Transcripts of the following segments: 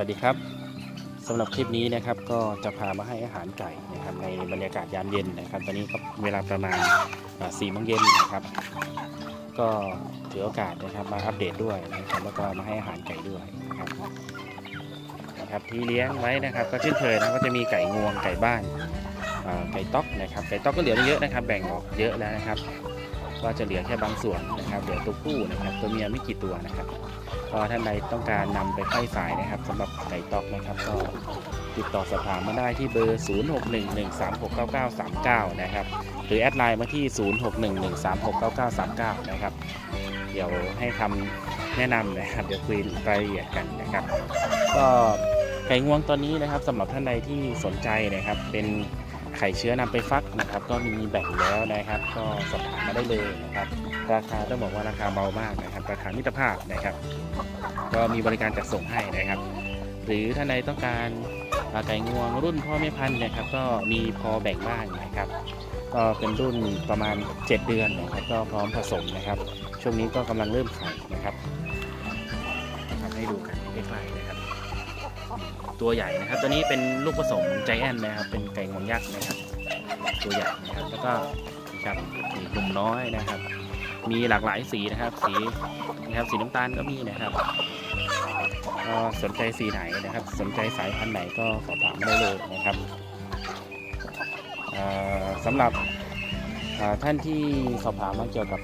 วัสดีครับสำหรับคลิปนี้นะครับก็จะพามาให้อาหารไก่นะครับในบรรยากาศยามเย็นนะครับ ตอนนี้ก็เวลาประมาณ4โมงเย็นนะครับ ก็ถือโอกาสนะครับมาอัปเดตด้วยนะครับแล้วก็มาให้อาหารไก่ด้วยนะครับนะครับที่เลี้ยงไว้นะครับ ก็เช่นเคยนะก็จะมีไก่งวงไก่บ้านไก่ต๊อกนะครับไก่ต๊อกก็เหลือไม่เยอะนะครับ แบ่งออกเยอะแล้วนะครับ ก็จะเหลือแค่บางส่วนนะครับเหลือตัวผู้นะครับตัวเมียไม่กี่ตัวนะครับ ก็ท่านใดต้องการนำไปไข่สายนะครับสำหรับไก่ตอกนะครับก็ติดต่อสอบถามมาได้ที่เบอร์ 0611369939 นะครับ หรือแอดไลน์มาที่ 0611369939 นะครับ เดี๋ยวให้คำแนะนำนะครับ เดี๋ยวคุยรายละเอียดกันนะครับ ก็ไก่งวงตอนนี้นะครับสำหรับท่านใดที่สนใจนะครับเป็น ไข่เชื้อนำไปฟักนะครับ ก็มีแบ่งแล้วนะครับ ก็สอบถามมาได้เลยนะครับ ราคาต้องบอกว่าราคาเบามากนะครับ ราคามิตรภาพนะครับ ก็มีบริการจัดส่งให้นะครับ หรือท่านใดต้องการาไก่งวงรุ่นพ่อแม่พันธุ์นะครับ ก็มีพอแบ่งบ้างนะครับก็เป็นรุ่นประมาณ 7 เดือนนะครับ ก็พร้อมผสมนะครับ ช่วงนี้ก็กำลังเริ่มไข่นะครับ ให้ดูกันใกล้ๆนะครับ ตัวใหญ่นะครับ ตัวนี้เป็นลูกผสมใจแอนนะครับ เป็นไก่งวงยักษ์นะครับ ตัวใหญ่นะครับ แล้วก็นะครับมีกลุ่มน้อยนะครับ มีหลากหลายสีนะครับ สีนะครับสีน้ำตาลก็มีนะครับก็สนใจสีไหนนะครับ สนใจสายพันธุ์ไหนก็สอบถามได้เลยนะครับสำหรับท่านที่สอบถามมาเกี่ยวกับ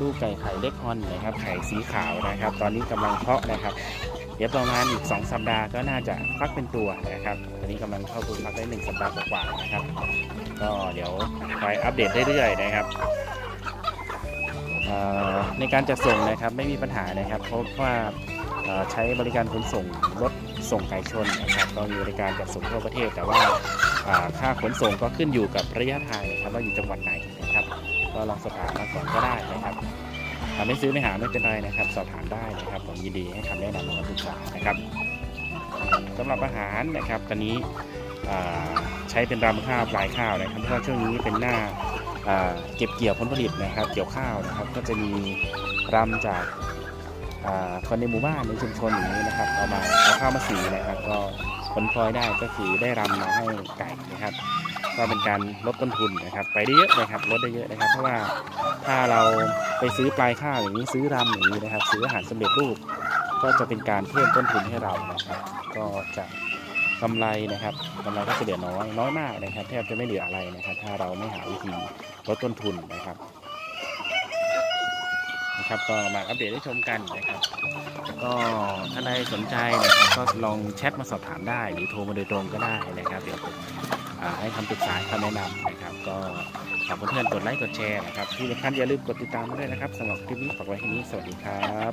ลูกไก่ไข่เล็กฮอนนะครับไข่สีขาวนะครับ ตอนนี้กำลังเพาะนะครับ เดี๋ยวประมาณอีก 2 สัปดาห์ก็น่าจะฟักเป็นตัวนะครับตอนนี้กำลังเข้าตัวฟักได้ 1 สัปดาห์กว่าๆนะครับ ก็เดี๋ยวคอยอัปเดตเรื่อยๆนะครับเอ่อในการจัดส่งนะครับไม่มีปัญหานะครับ เพราะว่าใช้บริการขนส่งรถส่งไก่ชนนะครับก็มีบริการจัดส่งทั่วประเทศ แต่ว่าค่าขนส่งก็ขึ้นอยู่กับระยะทางนะครับว่าอยู่จังหวัดไหนนะครับ ก็ลองสอบถามมาก่อนก็ได้นะครับ ไม่ซื้อไม่หาไม่เป็นไรนะครับ สอบถามได้นะครับ ผมยินดีให้คำแนะนำและปรึกษานะครับสำหรับอาหารนะครับ ตอนนี้ใช้เป็นรำข้าวปลายข้าวนะครับเพราะว่าช่วงนี้เป็นหน้าเก็บเกี่ยวผลผลิตนะครับ เกี่ยวข้าวนะครับ ก็จะมีรำจากคนในหมู่บ้านในชุมชนอย่างนี้นะครับเอามาเอาข้าวมาสีนะครับ ก็ผลพลอยได้ก็คือได้รำมาให้ไก่นะครับ ก็เป็นการลดต้นทุนนะครับ ไปได้เยอะนะครับลดได้เยอะนะครับ เพราะว่าถ้าเราไปซื้อปลายข้าวอย่างนี้ซื้อรำอย่างนี้นะครับ ซื้ออาหารสำเร็จรูป ก็จะเป็นการเพิ่มต้นทุนให้เรานะครับ ก็จะกำไรนะครับกำไรก็จะเหลือน้อยน้อยมากนะครับแทบจะไม่เหลืออะไรนะครับ ถ้าเราไม่หาวิธีลดต้นทุนนะครับนะครับก็มาอัปเดตให้ชมกันนะครับ ก็ถ้าใดสนใจนะครับก็ลองแชทมาสอบถามได้ หรือโทรมาโดยตรงก็ได้นะครับ เดี๋ยวผม ให้คำปรึกษาคำแนะนำนะครับ ก็ฝากเพื่อนๆกดไลค์กดแชร์นะครับที่สำคัญอย่าลืมกดติดตามด้วยนะครับสำหรับคลิปนี้ฝากไว้แค่นี้สวัสดีครับ